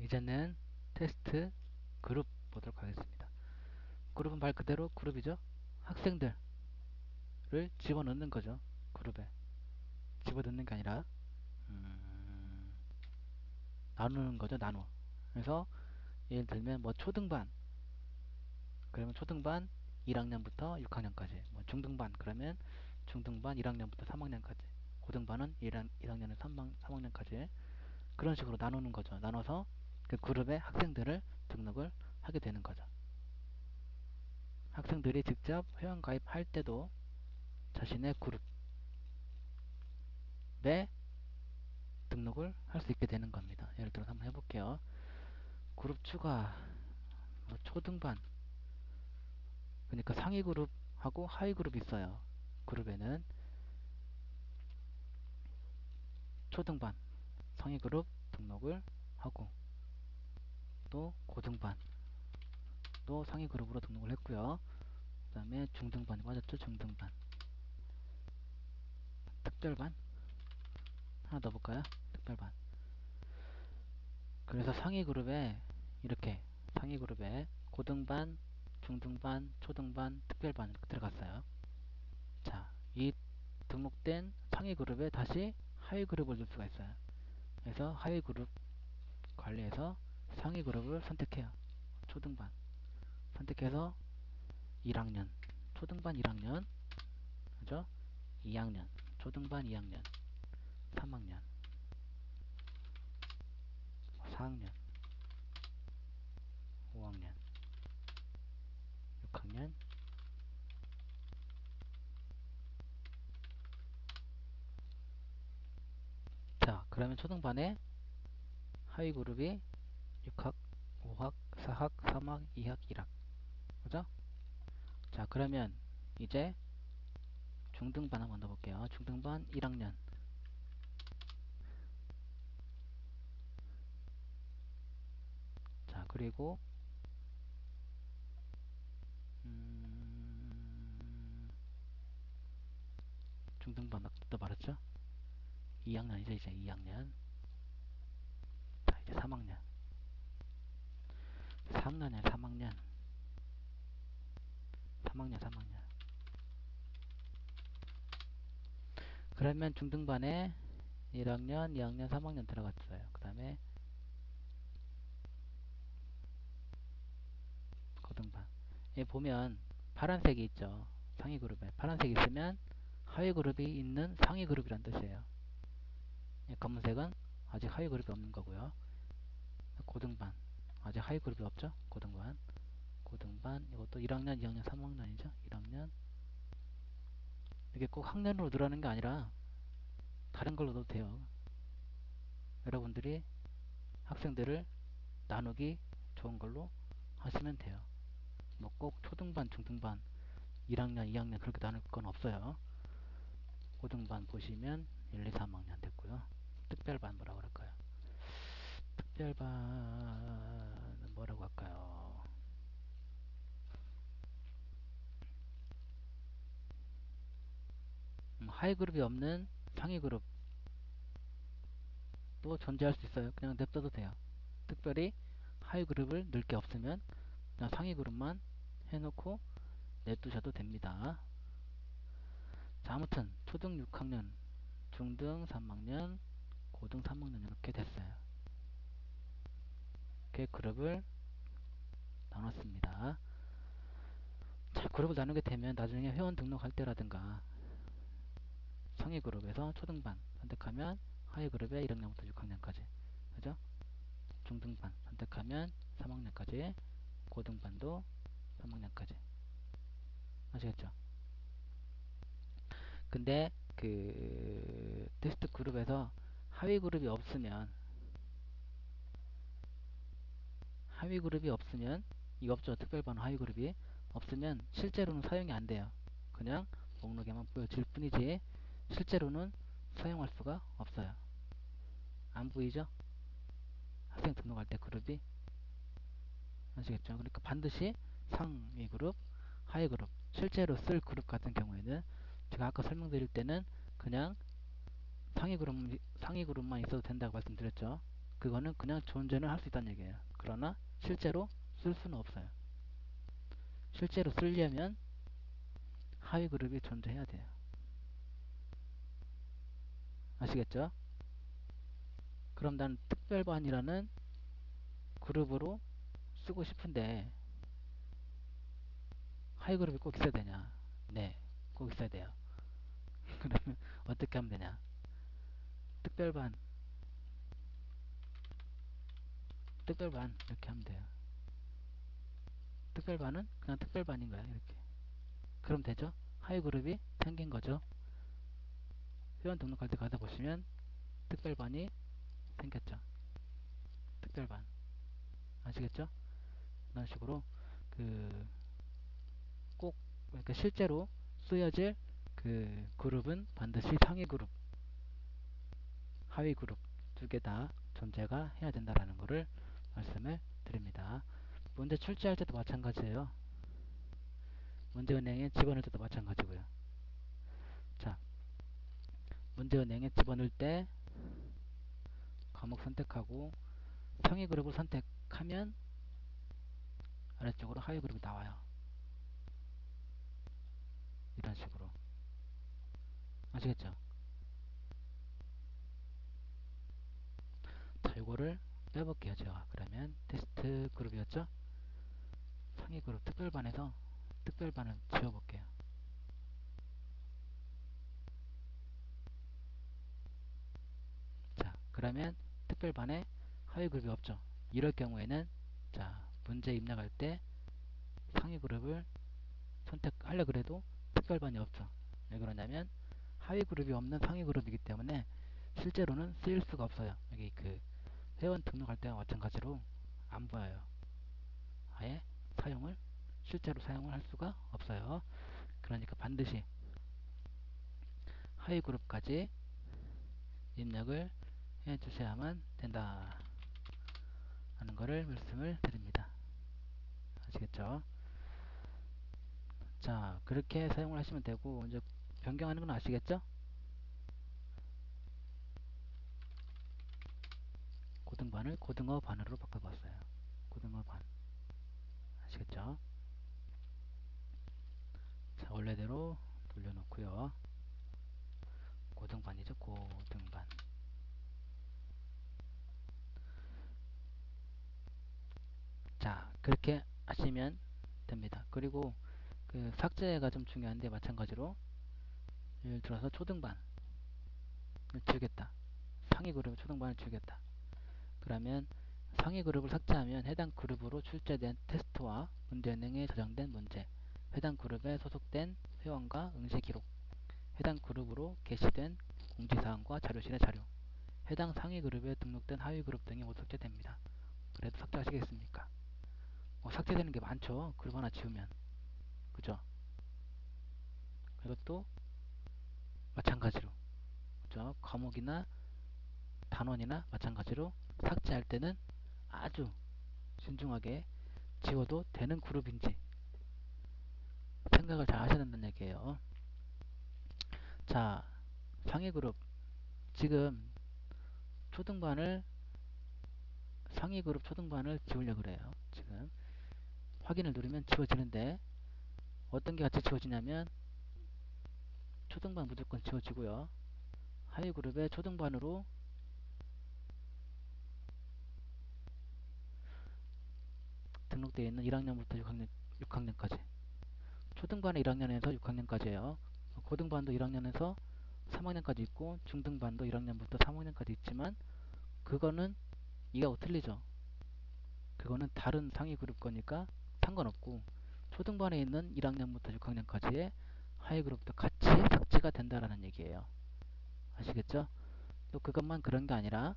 이제는 테스트 그룹 보도록 하겠습니다. 그룹은 말 그대로 그룹이죠. 학생들을 집어넣는 거죠. 그룹에. 집어넣는 게 아니라 음, 나누는 거죠. 나누. 그래서 예를 들면 뭐 초등반 그러면 초등반 1학년부터 6학년까지 뭐 중등반 그러면 중등반 1학년부터 3학년까지 고등반은 1학, 1학년에서 3학, 3학년까지 그런 식으로 나누는 거죠. 나눠서 그 그룹에 학생들을 등록을 하게 되는 거죠. 학생들이 직접 회원 가입할 때도 자신의 그룹에 등록을 할 수 있게 되는 겁니다. 예를 들어서 한번 해볼게요. 그룹 추가 뭐 초등반 그러니까 상위 그룹하고 하위 그룹이 있어요. 그룹에는 초등반 상위 그룹 등록을 하고 또 고등반 또 상위 그룹으로 등록을 했고요. 그 다음에 중등반이 맞았죠? 중등반 특별반 하나 더 볼까요? 특별반 그래서 상위 그룹에 이렇게 상위 그룹에 고등반, 중등반, 초등반, 특별반 들어갔어요. 자, 이 등록된 상위 그룹에 다시 하위 그룹을 줄 수가 있어요. 그래서 하위 그룹 관리해서 상위 그룹을 선택해요. 초등반. 선택해서 1학년. 초등반 1학년. 그죠? 2학년. 초등반 2학년. 3학년. 4학년. 5학년. 6학년. 자 그러면 초등반에 하위 그룹이 6학, 5학, 4학, 3학, 2학, 1학. 그죠? 자 그러면 이제 중등반 한번 넣어볼게요. 중등반 1학년. 자 그리고 음, 중등반 아까 말했죠? 2학년이죠 이제 2학년. 자 이제 3학년 3학년이야 3학년. 3학년 3학년. 그러면 중등반에 1학년 2학년 3학년 들어갔어요. 그 다음에 고등반. 에 보면 파란색이 있죠. 상위 그룹에. 파란색이 있으면 하위 그룹이 있는 상위 그룹이란 뜻이에요. 예, 검은색은 아직 하위 그룹이 없는 거고요. 고등반 아직 하위 그룹이 없죠? 고등반. 고등반. 이것도 1학년 2학년 3학년이죠? 1학년. 이게 꼭 학년으로 늘어나는 게 아니라 다른 걸로 넣어도 돼요. 여러분들이 학생들을 나누기 좋은 걸로 하시면 돼요. 뭐 꼭 초등반 중등반 1학년 2학년 그렇게 나눌 건 없어요. 고등반 보시면 1, 2, 3학년 됐고요. 특별반 뭐라고 그럴까요? 특별반은 뭐라고 할까요? 음, 하위 그룹이 없는 상위 그룹. 또 존재할 수 있어요. 그냥 냅둬도 돼요. 특별히 하위 그룹을 넣을 게 없으면 그냥 상위 그룹만 해놓고 냅두셔도 됩니다. 자 아무튼 초등 6학년 중등 3학년 고등 3학년 이렇게 됐어요 이렇게 그룹을 나눴습니다 자 그룹을 나누게 되면 나중에 회원 등록할 때라든가 상위 그룹에서 초등반 선택하면 하위 그룹에 1학년부터 6학년까지 그죠? 중등반 선택하면 3학년까지 고등반도 3학년까지 아시겠죠? 근데 그 테스트 그룹에서 하위 그룹이 없으면 하위 그룹이 없으면 이 없죠 특별반 하위 그룹이 없으면 실제로는 사용이 안 돼요 그냥 목록에만 보여질 뿐이지 실제로는 사용할 수가 없어요. 안 보이죠? 학생 등록할 때 그룹이 아시겠죠? 그러니까 반드시 상위 그룹, 하위 그룹 실제로 쓸 그룹 같은 경우에는 제가 아까 설명드릴 때는 그냥 상위 그룹 상위 그룹만 있어도 된다고 말씀드렸죠. 그거는 그냥 존재는 할 수 있다는 얘기예요. 그러나 실제로 쓸 수는 없어요. 실제로 쓰려면 하위 그룹이 존재해야 돼요. 아시겠죠? 그럼 난 특별반이라는 그룹으로 쓰고 싶은데 하위 그룹이 꼭 있어야 되냐? 네, 꼭 있어야 돼요. 그러면 어떻게 하면 되냐? 특별반 특별반 이렇게 하면 돼요. 특별반은 그냥 특별반인 거야 이렇게. 그럼 되죠? 하위 그룹이 생긴 거죠. 회원 등록할 때 가서 보시면 특별반이 생겼죠. 특별반 아시겠죠? 이런 식으로 그 꼭 그러니까 실제로 쓰여질 그 그룹은 반드시 상위 그룹, 하위 그룹 두 개 다 존재가 해야 된다라는 것을 말씀을 드립니다. 문제 출제할 때도 마찬가지예요. 문제 은행에 집어넣을 때도 마찬가지고요. 자, 문제 은행에 집어넣을 때 과목 선택하고 상위 그룹을 선택하면 아래쪽으로 하위 그룹이 나와요. 이런 식으로 아시겠죠? 자, 이거를 빼볼게요. 제가 그러면 테스트 그룹이었죠? 상위 그룹 특별반에서 특별반을 지워볼게요. 자, 그러면 특별반에 하위 그룹이 없죠. 이럴 경우에는 자, 문제 입력할 때 상위 그룹을 선택하려 그래도 특별반이 없죠. 왜 그러냐면 하위 그룹이 없는 상위 그룹이기 때문에 실제로는 쓰일 수가 없어요. 여기 그 회원 등록할 때와 마찬가지로 안 보여요. 아예 사용을 실제로 사용을 할 수가 없어요. 그러니까 반드시 하위 그룹까지 입력을 해 주셔야만 된다. 하는 것을 말씀을 드립니다. 아시겠죠? 자, 그렇게 사용을 하시면 되고, 이제 변경하는 건 아시겠죠? 고등 반을 고등어 반으로 바꿔봤어요. 고등어 반. 아시겠죠? 자, 원래대로 돌려놓고요. 고등반이죠, 고등반. 자, 그렇게 하시면 됩니다. 그리고 그 삭제가 좀 중요한데 마찬가지로 예를 들어서 초등반을 지우겠다. 상위 그룹 초등반을 지우겠다. 그러면 상위 그룹을 삭제하면 해당 그룹으로 출제된 테스트와 문제은행에 저장된 문제, 해당 그룹에 소속된 회원과 응시 기록, 해당 그룹으로 게시된 공지사항과 자료실의 자료, 해당 상위 그룹에 등록된 하위 그룹 등이 모두 삭제됩니다. 그래도 삭제하시겠습니까? 뭐 삭제되는 게 많죠. 그룹 하나 지우면. 그죠? 이것도 마찬가지로. 그죠? 과목이나 단원이나 마찬가지로 삭제할 때는 아주 신중하게 지워도 되는 그룹인지 생각을 잘 하셔야 된다는 얘기예요. 자, 상위 그룹. 지금 초등반을 상위 그룹 초등반을 지우려고 그래요. 지금 확인을 누르면 지워지는데 어떤 게 같이 지워지냐면 초등반 무조건 지워지고요. 하위 그룹의 초등반으로 등록되어 있는 1학년부터 6학년, 6학년까지 초등반은 1학년에서 6학년까지예요. 고등반도 1학년에서 3학년까지 있고 중등반도 1학년부터 3학년까지 있지만 그거는 이하고 틀리죠. 그거는 다른 상위 그룹 거니까 상관없고 초등반에 있는 1학년부터 6학년까지의 하위 그룹도 같이 삭제가 된다라는 얘기예요. 아시겠죠? 또 그것만 그런 게 아니라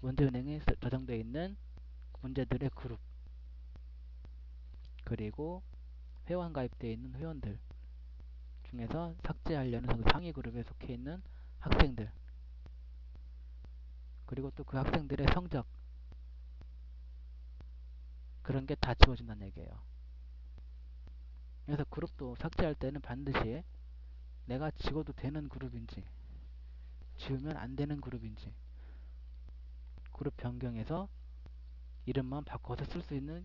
문제은행에 저장되어 있는 문제들의 그룹 그리고 회원 가입되어 있는 회원들 중에서 삭제하려는 상위 그룹에 속해 있는 학생들 그리고 또 그 학생들의 성적 그런 게 다 지워진다는 얘기예요. 그래서 그룹도 삭제할 때는 반드시 내가 지워도 되는 그룹인지 지우면 안 되는 그룹인지 그룹 변경해서 이름만 바꿔서 쓸 수 있는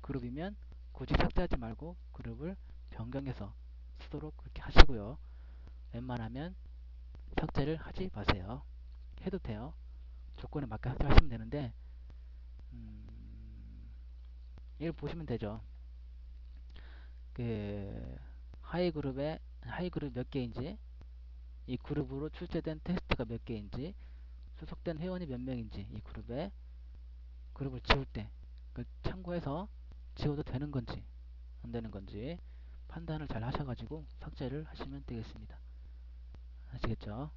그룹이면 굳이 삭제하지 말고 그룹을 변경해서 쓰도록 그렇게 하시고요. 웬만하면 삭제를 하지 마세요. 해도 돼요. 조건에 맞게 하시면 되는데 음, 이걸 보시면 되죠. 그 하이 그룹에 하이 그룹 몇 개인지 이 그룹으로 출제된 테스트가 몇 개인지 소속된 회원이 몇 명인지 이 그룹에 그룹을 지울 때그 참고해서 지워도 되는 건지 안 되는 건지 판단을 잘 하셔가지고 삭제를 하시면 되겠습니다. 아시겠죠?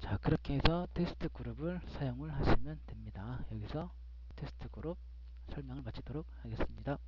자 그렇게 해서 테스트 그룹을 사용을 하시면 됩니다. 여기서 테스트 그룹 설명을 마치도록 하겠습니다.